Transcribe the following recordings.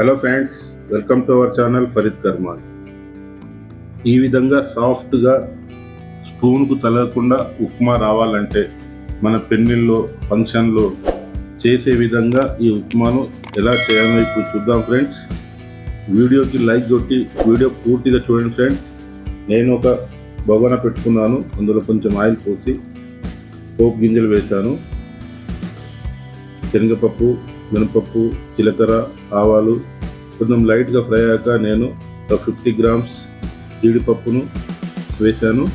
Hello friends welcome to our channel Farid Karman ఈ విధంగా సాఫ్ట్గా స్పూన్కు తగలకుండా ఉప్మా రావాలంటే మన పెళ్ళిళ్ళలో ఫంక్షన్లో చేసే విధంగా ఈ ఉప్మాను ఎలా చేయాలో ఇప్పుడు చూద్దాం ఫ్రెండ్స్ వీడియోకి లైక్ కొట్టి వీడియో పూర్తిగా చూడండి ఫ్రెండ్స్ నేను ఒక బొగన పెట్టుకున్నాను అందులో కొంచెం ఆయిల్ పోసి పోపు గింజలు వేశాను. శనగపప్పు మినపప్పు జీలకర్ర ఆవాలు కొంచెం లైట్గా ఫ్రై అయ్యాక నేను ఒక ఫిఫ్టీ గ్రామ్స్ జీడిపప్పును వేశాను.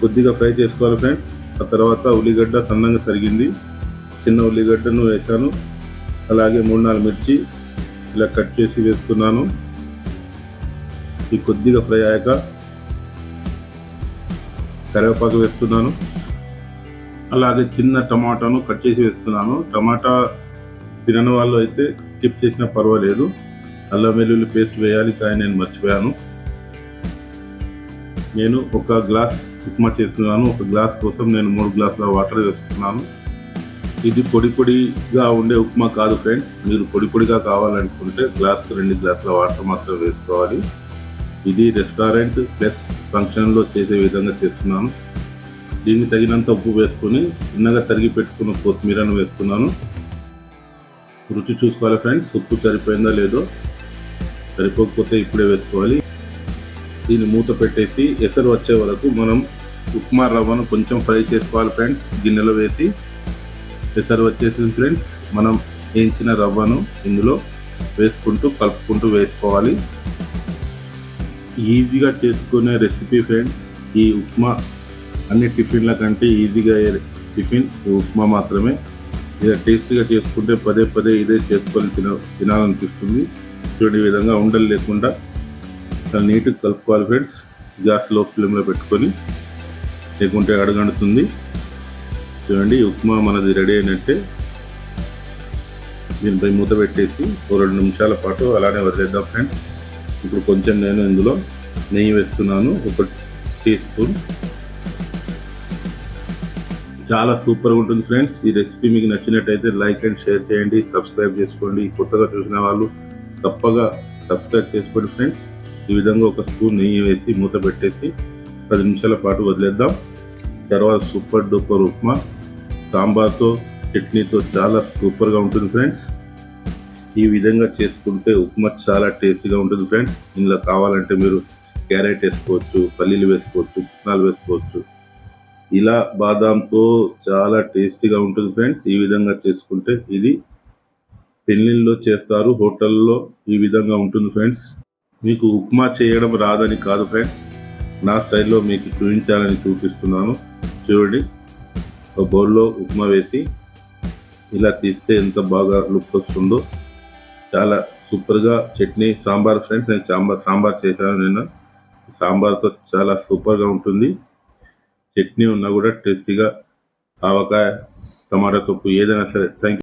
కొద్దిగా ఫ్రై చేసుకోవాలి ఫ్రెండ్స్ ఆ తర్వాత ఉల్లిగడ్డ సన్నంగా తరిగింది. చిన్న ఉల్లిగడ్డను వేశాను. అలాగే మూడు నాలుగు మిర్చి ఇలా కట్ చేసి వేసుకున్నాను. ఈ కొద్దిగా ఫ్రై అయ్యాక కరివేపాకు వేస్తున్నాను. అలాగే చిన్న టమాటాను కట్ చేసి వేస్తున్నాను. టమాటా తినని వాళ్ళు అయితే స్కిప్ చేసినా పర్వాలేదు. అల్లం వెల్లుల్లి పేస్ట్ వేయాలి కానీ నేను మర్చిపోయాను. నేను ఒక గ్లాస్ ఉప్మా చేస్తున్నాను. ఒక గ్లాస్ కోసం నేను మూడు గ్లాసుల వాటర్ వేస్తున్నాను. ఇది పొడి పొడిగా ఉండే ఉప్మా కాదు ఫ్రెండ్స్ మీరు పొడి పొడిగా కావాలనుకుంటే గ్లాస్కి రెండు గ్లాసుల వాటర్ మాత్రం వేసుకోవాలి. ఇది రెస్టారెంట్ ప్లస్ ఫంక్షన్లో చేసే విధంగా చేస్తున్నాను. దీనికి తగినంత ఉప్పు వేసుకొని చిన్నగా తరిగి పెట్టుకున్న కొత్తిమీరను వేస్తున్నాను. రుచి చూసుకోవాలి ఫ్రెండ్స్. ఉప్పు సరిపోయిందా లేదో సరిపోకపోతే ఇప్పుడే వేసుకోవాలి. దీన్ని మూత పెట్టేసి ఎసరు వచ్చే వరకు మనం ఉప్మా రవ్వను కొంచెం ఫ్రై చేసుకోవాలి ఫ్రెండ్స్. గిన్నెలో వేసి ఎసరు వచ్చేసింది ఫ్రెండ్స్. మనం వేయించిన రవ్వను ఇందులో వేసుకుంటూ కలుపుకుంటూ వేసుకోవాలి. ఈజీగా చేసుకునే రెసిపీ ఫ్రెండ్స్. ఈ ఉప్మా అన్ని టిఫిన్ల కంటే ఈజీగా అయ్యే టిఫిన్ ఈ ఉప్మా మాత్రమే. ఇది టేస్టీగా చేసుకుంటే పదే పదే ఇదే చేసుకొని తిన తినాలనిపిస్తుంది. చూడండి విధంగా ఉండలు లేకుండా చాలా నీట్గా కలుపుకోవాలి ఫ్రెండ్స్. గ్యాస్లో ఫ్లేమ్లో పెట్టుకొని లేకుంటే అడగండుతుంది. చూడండి ఉప్మా మనది రెడీ అయినట్టే. దీనిపై మూత పెట్టేసి ఓ రెండు నిమిషాల పాటు అలానే వదిలేద్దాం ఫ్రెండ్స్. ఇప్పుడు కొంచెం నేను ఇందులో నెయ్యి వేస్తున్నాను. ఒక టీ స్పూన్ చాలా సూపర్గా ఉంటుంది ఫ్రెండ్స్ ఈ రెసిపీ మీకు నచ్చినట్టయితే లైక్ అండ్ షేర్ చేయండి సబ్స్క్రైబ్ చేసుకోండి. కొత్తగా చూసిన వాళ్ళు తప్పగా సబ్స్క్రైబ్ చేసుకోండి ఫ్రెండ్స్ ఈ విధంగా ఒక స్పూన్ నెయ్యి వేసి మూత పెట్టేసి పది నిమిషాల పాటు వదిలేద్దాం. తర్వాత సూపర్ డూపర్ ఉప్మా సాంబార్తో చట్నీతో చాలా సూపర్గా ఉంటుంది ఫ్రెండ్స్ ఈ విధంగా చేసుకుంటే ఉప్మా చాలా టేస్టీగా ఉంటుంది ఫ్రెండ్స్ ఇందులో కావాలంటే మీరు క్యారెట్ వేసుకోవచ్చు పల్లీలు వేసుకోవచ్చు పుట్నాలు వేసుకోవచ్చు. ఇలా బాదాంతో చాలా టేస్టీగా ఉంటుంది ఫ్రెండ్స్. ఈ విధంగా చేసుకుంటే ఇది పెళ్ళిళ్ళలో చేస్తారు హోటల్లో ఈ విధంగా ఉంటుంది ఫ్రెండ్స్. మీకు ఉప్మా చేయడం రాదని కాదు ఫ్రెండ్స్. నా స్టైల్లో మీకు చూపించాలని చూపిస్తున్నాను. చూడండి ఒక బౌల్లో ఉప్మా వేసి ఇలా తీస్తే ఎంత బాగా లుక్ వస్తుందో. చాలా సూపర్గా చట్నీ సాంబార్. ఫ్రెండ్స్ నేను సాంబార్ సాంబార్ చేశాను నేను. సాంబార్తో చాలా సూపర్గా ఉంటుంది. చట్నీ ఉన్నా కూడా టేస్టీగా ఆవకాయ టమాటా తొక్కు ఏదైనా సరే. థ్యాంక్